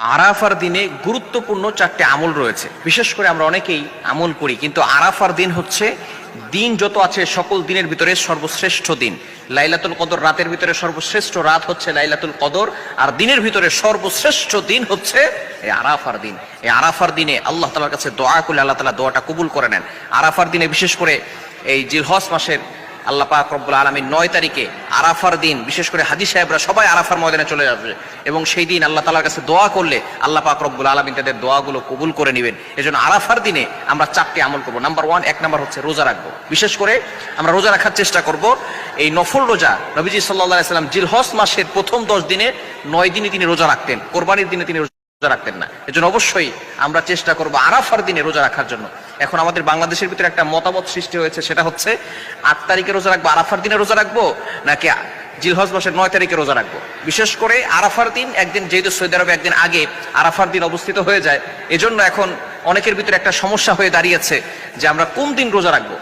আরাফার দিনে গুরুত্বপূর্ণ চারটে আমল রয়েছে। বিশেষ করে আমরা অনেকেই আমল করি, কিন্তু আরাফার দিন হচ্ছে দিন যত আছে সকল দিনের ভিতরে সর্বশ্রেষ্ঠ দিন। লাইলাতুল কদর রাতের ভিতরে সর্বশ্রেষ্ঠ রাত হচ্ছে লাইলাতুল কদর, আর দিনের ভিতরে সর্বশ্রেষ্ঠ দিন হচ্ছে এই আরাফার দিন। এই আরাফার দিনে আল্লাহ তালার কাছে দোয়া করলে আল্লাহ তালা দোয়াটা কবুল করে নেন। আরাফার দিনে বিশেষ করে এই জিলহস মাসের আল্লাহ পাক রব্বুল আলমীর নয় তারিখে আরাফার দিন, বিশেষ করে হাজি সাহেবরা সবাই আরাফার ময়দানে চলে যাবে এবং সেই দিন আল্লাহ তালার কাছে দোয়া করলে আল্লাহ পাক রব্বুল আলমিন তাদের দোয়াগুলো কবুল করে নেবেন। এজন্য আরাফার দিনে আমরা চারটি আমল করব। নাম্বার ওয়ান, এক নাম্বার হচ্ছে রোজা রাখব। বিশেষ করে আমরা রোজা রাখার চেষ্টা করব। এই নফল রোজা নবীজি সাল্লাহ সাল্লাম জিলহস মাসের প্রথম দশ দিনে নয় দিনে তিনি রোজা রাখতেন। কোরবানির দিনে তিনি রোজা রাখতেন না। এজন্য অবশ্যই আমরা চেষ্টা করব আরাফার দিনে রোজা রাখার জন্য। এখন আমাদের বাংলাদেশের ভিতরে একটা মতামত সৃষ্টি হয়েছে, সেটা হচ্ছে, আট তারিখে রোজা রাখব, আরাফার দিনে রোজা রাখব, নাকি জিলহজ মাসের নয় তারিখে রোজা রাখব? বিশেষ করে আরাফার দিন একদিন, যেহেতু সৌদি আরবে একদিন আগে আরাফার দিন অবস্থিত হয়ে যায়, এজন্য এখন অনেকের ভিতরে একটা সমস্যা হয়ে দাঁড়িয়েছে যে আমরা কোন দিন রোজা রাখব?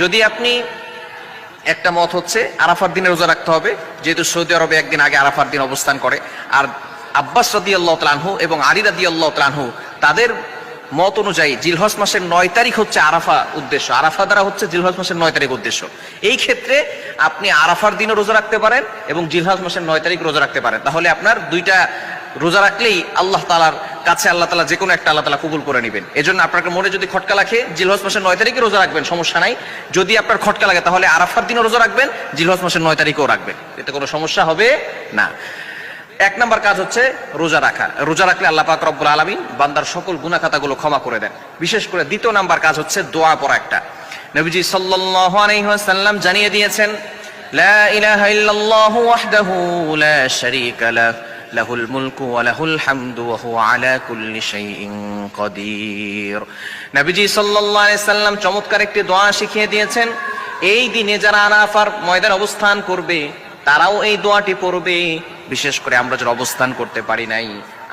যদি আপনি, একটা মত হচ্ছে, আরাফার দিনে রোজা রাখতে হবে, যেহেতু সৌদি আরবে একদিন আগে আরাফার দিন অবস্থান করে, আর আব্বাস রাদি আল্লাহ তালানহু এবং আলী রাদি আল্লাহ তাদের মত অনুযায়ী জিলহজ মাসের নয় তারিখ হচ্ছে আরাফা উদ্দেশ্য। আরাফা দ্বারা হচ্ছে জিলহজ মাসের নয় তারিখ উদ্দেশ্য। এই ক্ষেত্রে আপনি আরাফার দিনও রোজা রাখতে পারেন এবং জিলহজ মাসের নয় তারিখ রোজা রাখতে পারেন। তাহলে আপনার দুইটা রোজা রাখলেই আল্লাহ তালার কাছে আল্লাহ তালা যে কোনো একটা আল্লাহ তালা কবুল করে নেবেন। এই জন্য আপনার মনে যদি খটকা লাগে, জিলহজ মাসের নয় তারিখে রোজা রাখবেন, সমস্যা নাই। যদি আপনার খটকা লাগে, তাহলে আরাফার দিনও রোজা রাখবেন, জিলহজ মাসের নয় তারিখেও রাখবেন। এতে কোনো সমস্যা হবে না। এক নাম্বার কাজ হচ্ছে রোজা রাখা। রোজা রাখলে আল্লাহ পাক রব্বুল আলমিন বান্দার সকল গুনা খাতাগুলো ক্ষমা করে দেন। বিশেষ করে দ্বিতীয় নাম্বার কাজ হচ্ছে দোয়া পড়া একটা। নবীজি সাল্লাল্লাহু আলাইহি ওয়াসাল্লাম জানিয়ে দিয়েছেন, লা ইলাহা ইল্লাল্লাহু ওয়াহদাহু লা শারীকা লাহ, লাহুল মুলকু ওয়া লাহুল হামদু ওয়া হুয়া আলা কুল্লি শাইইন কাদির। নবীজি সাল্লাল্লাহু আলাইহি সাল্লাম চমৎকার একটি দোয়া শিখিয়ে দিয়েছেন, এই দিনে যারা আরাফার ময়দান অবস্থান করবে, তারাও এই দোয়াটি পড়বে। বিশেষ করে আমরা যারা অবস্থান করতে পারি নাই,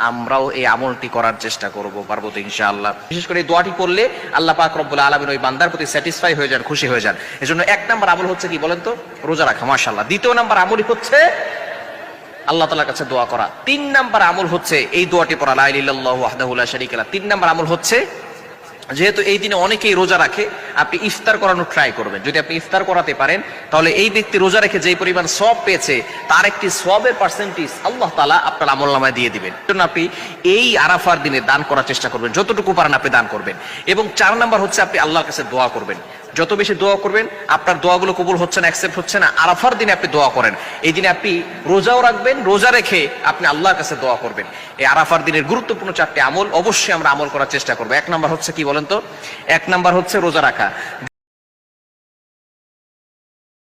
আমরাও এই আমলটি করার চেষ্টা করব, পারব তো ইনশাআল্লাহ। বিশেষ করে এই দোয়াটি করলে আল্লাহ পাক রব্বুল আলমিন ওই বান্দার প্রতি স্যাটিসফাই হয়ে যান, খুশি হয়ে যান। এজন্য এক নাম্বার আমল হচ্ছে কি বলেন তো? রোজা রাখা মাশাল্লাহ দ্বিতীয় নাম্বার আমলই হচ্ছে আল্লাহ তালার কাছে দোয়া করা। তিন নাম্বার আমল হচ্ছে এই দোয়াটি পড়া, লা ইলাহা ইল্লাল্লাহু ওয়াহদাহু লা শারীকা লাহ। তিন নাম্বার আমল হচ্ছে যেহেতু এই দিনে অনেকেই রোজা রাখে, আপনি ইফতার করানো ট্রাই করবেন। যদি আপনি ইফতার করাতে পারেন, তাহলে এই ব্যক্তি রোজা রেখে যে পরিমাণ সব পেয়েছে, তার একটি সবের পার্সেন্টেজ আল্লাহ তালা আপনার আমল নামায় দিয়ে দিবেন। জন্য আপনি এই আরাফার দিনে দান করার চেষ্টা করবেন, যতটুকু পারেন আপনি দান করবেন। এবং চার নাম্বার হচ্ছে আপনি আল্লাহর কাছে দোয়া করবেন। যত বেশি দোয়া করবেন, আপনার দোয়াগুলো কবুল হচ্ছে না অ্যাকসেপ্ট হচ্ছে না। আরাফার দিনে আপনি দোয়া করেন। এই দিনে আপনি রোজাও রাখবেন, রোজা রেখে আপনি আল্লাহর কাছে দোয়া করবেন। এই আরাফার দিনের গুরুত্বপূর্ণ চারটি আমল অবশ্যই আমরা আমল করার চেষ্টা করব। এক নাম্বার হচ্ছে কি বলেন তো? এক নাম্বার হচ্ছে রোজা রাখা।